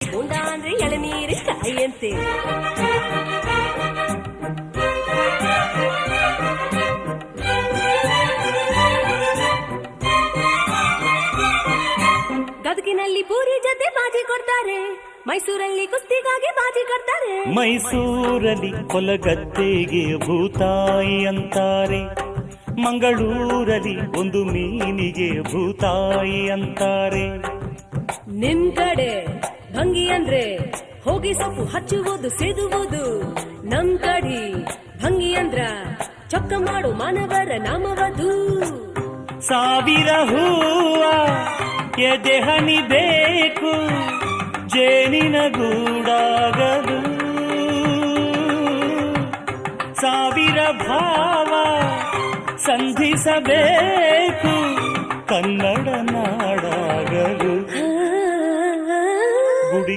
ಅಂದ್ರೆ ಎಳನೀರು ಗದಗಿನಲ್ಲಿ ಪೂರಿ ಜೊತೆ ಬಾಜಿ ಕೊಡ್ತಾರೆ ಮೈಸೂರಲ್ಲಿ ಕುಸ್ತಿಗಾಗಿ ಬಾಜಿ ಕೊಡ್ತಾರೆ. ಮೈಸೂರಲ್ಲಿ ಕೊಲಗದ್ದೆಗೆ ಭೂತಾಯಿ ಅಂತಾರೆ ಮಂಗಳೂರಲ್ಲಿ ಒಂದು ಮೀನಿಗೆ ಭೂತಾಯಿ ಅಂತಾರೆ. ನಿಮ್ ಕಡೆ ಭಂಗಿ ಅಂದ್ರೆ ಹೋಗಿ ಸೊಪ್ಪು ಹಚ್ಚುವುದು, ಸೇದುವುದು. ನಮ್ ಕಡಿ ಭಂಗಿ ಅಂದ್ರ ಚೊಕ್ಕ ಮಾಡು ಮಾನವರ ನಾಮವದು. ಸಾವಿರ ಹೂವ, ಎದೆ ಹನಿ ಬೇಕು, ಜೇನಿನ ಗೂಡಾಗದು. ಸಾವಿರ ಭಾವ ಸಂಧಿಸಬೇಕು, ಕನ್ನಡ ನಾಡಾಗಲು booty